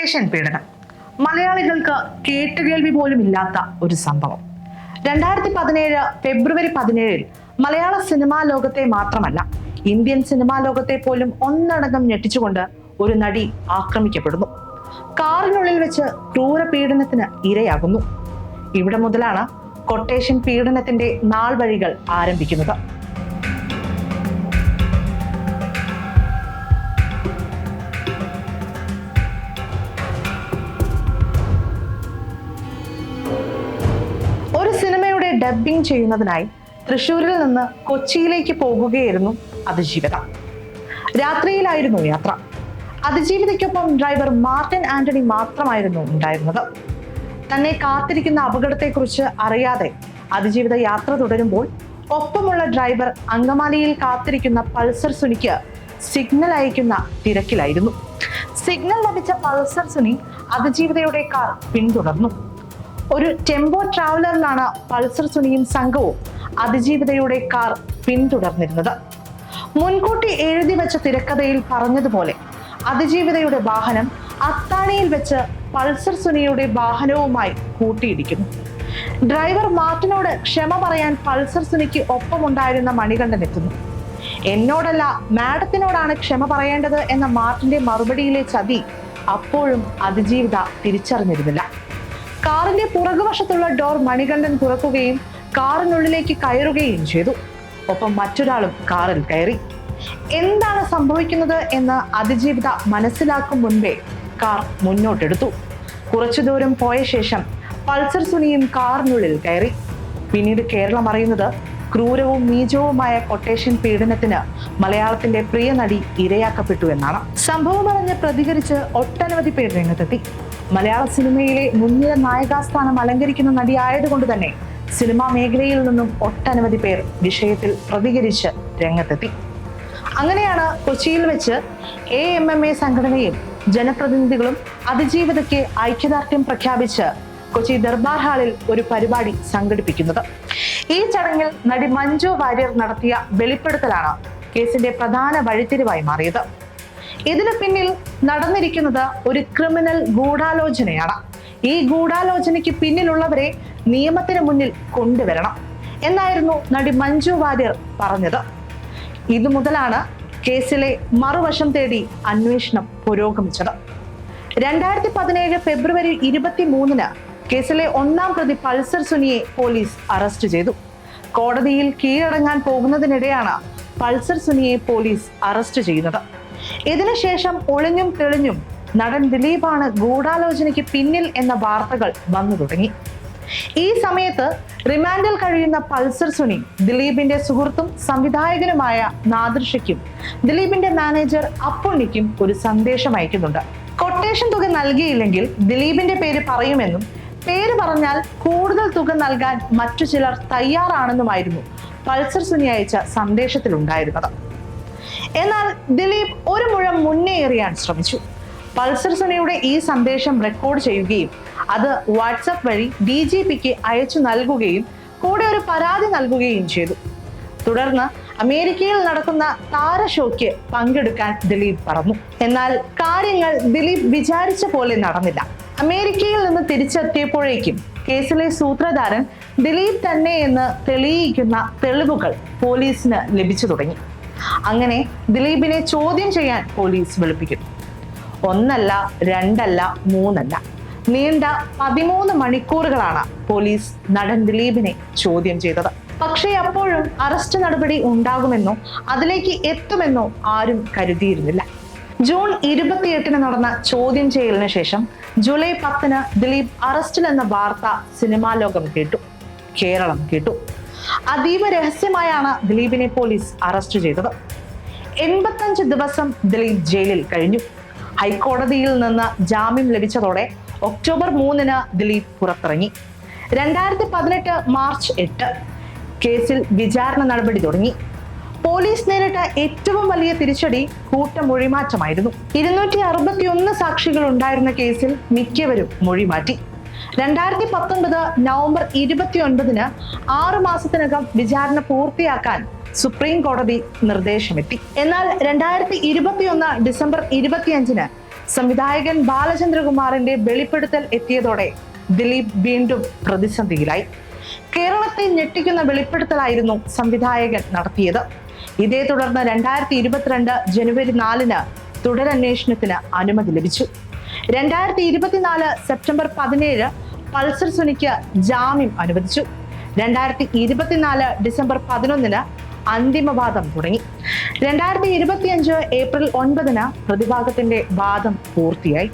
Quotation പീഡനം. മലയാളികൾക്ക് കേട്ടുകേൾവി പോലും ഇല്ലാത്ത ഒരു സംഭവം. രണ്ടായിരത്തി പതിനേഴ് ഫെബ്രുവരി പതിനേഴിൽ മലയാള സിനിമാ ലോകത്തെ മാത്രമല്ല ഇന്ത്യൻ സിനിമാ ലോകത്തെ പോലും ഒന്നടങ്കം ഞെട്ടിച്ചുകൊണ്ട് ഒരു നടി ആക്രമിക്കപ്പെടുന്നു. കാറിനുള്ളിൽ വെച്ച് ക്രൂര പീഡനത്തിന് ഇരയാകുന്നു. ഇവിടെ മുതലാണ് കൊട്ടേഷൻ പീഡനത്തിന്റെ നാൾ വഴികൾ ആരംഭിക്കുന്നത്. ഡബ്ബിംഗ് ചെയ്യുന്നതിനായി തൃശൂരിൽ നിന്ന് കൊച്ചിയിലേക്ക് പോകുകയായിരുന്നു അതിജീവിത. രാത്രിയിലായിരുന്നു യാത്ര. അതിജീവിതയ്ക്കൊപ്പം ഡ്രൈവർ മാർട്ടിൻ ആന്റണി മാത്രമായിരുന്നു ഉണ്ടായിരുന്നത്. തന്നെ കാത്തിരിക്കുന്ന അപകടത്തെക്കുറിച്ച് അറിയാതെ അതിജീവിത യാത്ര തുടരുമ്പോൾ ഒപ്പമുള്ള ഡ്രൈവർ അങ്കമാലിയിൽ കാത്തിരിക്കുന്ന പൾസർ സുനിക്ക് സിഗ്നൽ അയക്കുന്ന തിരക്കിലായിരുന്നു. സിഗ്നൽ ലഭിച്ച പൾസർ സുനി അതിജീവിതയുടെ കാർ പിന്തുടർന്നു. ഒരു ടെമ്പോ ട്രാവലറിലാണ് പൾസർ സുനിയും സംഘവും അതിജീവിതയുടെ കാർ പിന്തുടർന്നിരുന്നത്. മുൻകൂട്ടി എഴുതി വെച്ച തിരക്കഥയിൽ പറഞ്ഞതുപോലെ അതിജീവിതയുടെ വാഹനം അത്താണിയിൽ വെച്ച് പൾസർ സുനിയുടെ വാഹനവുമായി കൂട്ടിയിടിക്കുന്നു. ഡ്രൈവർ മാർട്ടിനോട് ക്ഷമ പറയാൻ പൾസർ സുനിക്ക് ഒപ്പമുണ്ടായിരുന്ന മണികണ്ഠൻ എത്തുന്നു എന്നോടല്ല മാഡത്തിനോടാണ് ക്ഷമ പറയേണ്ടത് എന്ന മാർട്ടിന്റെ മറുപടിയിലെ ചതി അപ്പോഴും അതിജീവിത തിരിച്ചറിഞ്ഞിരുന്നില്ല. കാറിന്റെ പുറകുവശത്തുള്ള ഡോർ മണികണ്ഠൻ തുറക്കുകയും കാറിനുള്ളിലേക്ക് കയറുകയും ചെയ്തു. ഒപ്പം മറ്റൊരാളും കാറിൽ കയറി. എന്താണ് സംഭവിക്കുന്നത് എന്ന് അതിജീവിത മനസ്സിലാക്കും മുൻപേ കാർ മുന്നോട്ടെടുത്തു. കുറച്ചു ദൂരം പോയ ശേഷം പൾസർ സുനിയും കാറിനുള്ളിൽ കയറി. പിന്നീട് കേരളം അറിയുന്നത് ക്രൂരവും നീചവുമായ കൊട്ടേഷൻ പീഡനത്തിന് മലയാളത്തിന്റെ പ്രിയ നടി ഇരയാക്കപ്പെട്ടു എന്നാണ്. സംഭവം പറഞ്ഞ് പ്രതികരിച്ച് ഒട്ടനവധി പേർ രംഗത്തെത്തി. മലയാള സിനിമയിലെ മുൻനിര നായകാസ്ഥാനം അലങ്കരിക്കുന്ന നടിയായതുകൊണ്ട് തന്നെ സിനിമാ മേഖലയിൽ നിന്നും ഒട്ടനവധി പേർ വിഷയത്തിൽ പ്രതികരിച്ച് രംഗത്തെത്തി. അങ്ങനെയാണ് കൊച്ചിയിൽ വെച്ച് എ എം എം എ സംഘടനയും ജനപ്രതിനിധികളും അതിജീവിതയ്ക്ക് ഐക്യദാർഢ്യം പ്രഖ്യാപിച്ച് കൊച്ചി ദർബാർ ഹാളിൽ ഒരു പരിപാടി സംഘടിപ്പിക്കുന്നത്. ഈ ചടങ്ങിൽ നടി മഞ്ജു വാര്യർ നടത്തിയ വെളിപ്പെടുത്തലാണ് കേസിന്റെ പ്രധാന വഴിത്തിരിവായി മാറിയത്. ഇതിന് പിന്നിൽ നടന്നിരിക്കുന്നത് ഒരു ക്രിമിനൽ ഗൂഢാലോചനയാണ്. ഈ ഗൂഢാലോചനയ്ക്ക് പിന്നിലുള്ളവരെ നിയമത്തിന് മുന്നിൽ കൊണ്ടുവരണം എന്നായിരുന്നു നടി മഞ്ജു വാര്യർ പറഞ്ഞത്. ഇതു മുതലാണ് കേസിലെ മറുവശം തേടി അന്വേഷണം പുരോഗമിച്ചത്. രണ്ടായിരത്തി പതിനേഴ് ഫെബ്രുവരി ഇരുപത്തി മൂന്നിന് കേസിലെ ഒന്നാം പ്രതി പൾസർ സുനിയെ പോലീസ് അറസ്റ്റ് ചെയ്തു. കോടതിയിൽ കീഴടങ്ങാൻ പോകുന്നതിനിടെയാണ് പൾസർ സുനിയെ പോലീസ് അറസ്റ്റ് ചെയ്യുന്നത്. ഇതിനുശേഷം ഒളിഞ്ഞും തെളിഞ്ഞും നടൻ ദിലീപാണ് ഗൂഢാലോചനയ്ക്ക് പിന്നിൽ എന്ന വാർത്തകൾ വന്നു തുടങ്ങി. ഈ സമയത്ത് റിമാൻഡിൽ കഴിയുന്ന പൾസർ സുനി ദിലീപിന്റെ സുഹൃത്തും സംവിധായകനുമായ നാദൃഷയ്ക്കും ദിലീപിന്റെ മാനേജർ അപ്പുണ്ണിക്കും ഒരു സന്ദേശം അയക്കുന്നുണ്ട്. കൊട്ടേഷൻ തുക നൽകിയില്ലെങ്കിൽ ദിലീപിന്റെ പേര് പറയുമെന്നും പേര് പറഞ്ഞാൽ കൂടുതൽ തുക നൽകാൻ മറ്റു ചിലർ തയ്യാറാണെന്നുമായിരുന്നു പൾസർ സുനി അയച്ച സന്ദേശത്തിലുണ്ടായിരുന്നത്. എന്നാൽ ദിലീപ് ഒരു മുഴം മുന്നേറിയാൻ ശ്രമിച്ചു. പൾസർ സുനയുടെ ഈ സന്ദേശം റെക്കോർഡ് ചെയ്യുകയും അത് വാട്സപ്പ് വഴി ഡി ജി പിക്ക് അയച്ചു നൽകുകയും കൂടെ ഒരു പരാതി നൽകുകയും ചെയ്തു. തുടർന്ന് അമേരിക്കയിൽ നടക്കുന്ന താര ഷോയ്ക്ക് പങ്കെടുക്കാൻ ദിലീപ് പറഞ്ഞു എന്നാൽ കാര്യങ്ങൾ ദിലീപ് വിചാരിച്ച പോലെ നടന്നില്ല. അമേരിക്കയിൽ നിന്ന് തിരിച്ചെത്തിയപ്പോഴേക്കും കേസിലെ സൂത്രധാരൻ ദിലീപ് തന്നെ എന്ന് തെളിയിക്കുന്ന തെളിവുകൾ പോലീസിന് ലഭിച്ചു തുടങ്ങി. അങ്ങനെ ദിലീപിനെ ചോദ്യം ചെയ്യാൻ പോലീസ് വിളിപ്പിക്കുന്നു. ഒന്നല്ല രണ്ടല്ല മൂന്നല്ല. നീണ്ട പതിമൂന്ന് മണിക്കൂറുകളാണ് പോലീസ് നടൻ ദിലീപിനെ ചോദ്യം ചെയ്തത്. പക്ഷേ അപ്പോഴും അറസ്റ്റ് നടപടി ഉണ്ടാകുമെന്നോ അതിലേക്ക് എത്തുമെന്നോ ആരും കരുതിയിരുന്നില്ല. ജൂൺ ഇരുപത്തിയെട്ടിന് നടന്ന ചോദ്യം ചെയ്യലിന് ശേഷം ജൂലൈ പത്തിന് ദിലീപ് അറസ്റ്റിൽ എന്ന വാർത്ത സിനിമാ ലോകം കേട്ടു. കേരളം കേട്ടു. അതീവ രഹസ്യമായാണ് ദിലീപിനെ പോലീസ് അറസ്റ്റ് ചെയ്തത്. എൺപത്തഞ്ച് ദിവസം ദിലീപ് ജയിലിൽ കഴിഞ്ഞു. ഹൈക്കോടതിയിൽ നിന്ന് ജാമ്യം ലഭിച്ചതോടെ ഒക്ടോബർ മൂന്നിന് ദിലീപ് പുറത്തിറങ്ങി. രണ്ടായിരത്തി പതിനെട്ട് മാർച്ച് എട്ട് കേസിൽ വിചാരണ നടപടി തുടങ്ങി. പോലീസ് നേരിട്ട ഏറ്റവും വലിയ തിരിച്ചടി കൂട്ട മൊഴിമാറ്റമായിരുന്നു. ഇരുന്നൂറ്റി അറുപത്തി ഒന്ന് സാക്ഷികൾ ഉണ്ടായിരുന്ന കേസിൽ മിക്കവരും മൊഴി മാറ്റി രണ്ടായിരത്തി പത്തൊൻപത് നവംബർ ഇരുപത്തി ഒൻപതിന് ആറു മാസത്തിനകം വിചാരണ പൂർത്തിയാക്കാൻ സുപ്രീം കോടതി നിർദ്ദേശമെത്തി. എന്നാൽ രണ്ടായിരത്തി ഇരുപത്തിയൊന്ന് ഡിസംബർ ഇരുപത്തിയഞ്ചിന് സംവിധായകൻ ബാലചന്ദ്രകുമാറിന്റെ വെളിപ്പെടുത്തൽ എത്തിയതോടെ ദിലീപ് വീണ്ടും പ്രതിസന്ധിയിലായി. കേരളത്തെ ഞെട്ടിക്കുന്ന വെളിപ്പെടുത്തലായിരുന്നു സംവിധായകൻ നടത്തിയത്. ഇതേ തുടർന്ന് രണ്ടായിരത്തി ഇരുപത്തിരണ്ട് ജനുവരി നാലിന് തുടരന്വേഷണത്തിന് അനുമതി ലഭിച്ചു. രണ്ടായിരത്തി ഇരുപത്തിനാല് സെപ്റ്റംബർ പതിനേഴ് പൾസർ സുനിക്ക് ജാമ്യം അനുവദിച്ചു. രണ്ടായിരത്തി ഇരുപത്തിനാല് ഡിസംബർ പതിനൊന്നിന് അന്തിമവാദം തുടങ്ങി. രണ്ടായിരത്തി ഇരുപത്തിയഞ്ച് ഏപ്രിൽ ഒൻപതിന് പ്രതിഭാഗത്തിന്റെ വാദം പൂർത്തിയായി.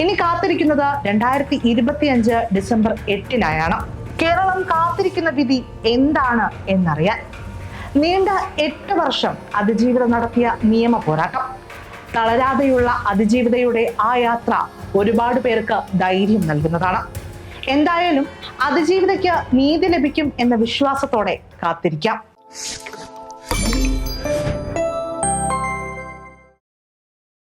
ഇനി കാത്തിരിക്കുന്നത് രണ്ടായിരത്തി ഇരുപത്തിയഞ്ച് ഡിസംബർ എട്ടിനായാണ്. കേരളം കാത്തിരിക്കുന്ന വിധി എന്താണ് എന്നറിയാൻ. നീണ്ട എട്ട് വർഷം അതിജീവിതം നടത്തിയ നിയമ പോരാട്ടം. തളരാതെയുള്ള അതിജീവിതയുടെ ആ യാത്ര ഒരുപാട് പേർക്ക് ധൈര്യം നൽകുന്നതാണ്. എന്തായാലും അതിജീവിതയ്ക്ക് നീതി ലഭിക്കും എന്ന വിശ്വാസത്തോടെ കാത്തിരിക്കാം.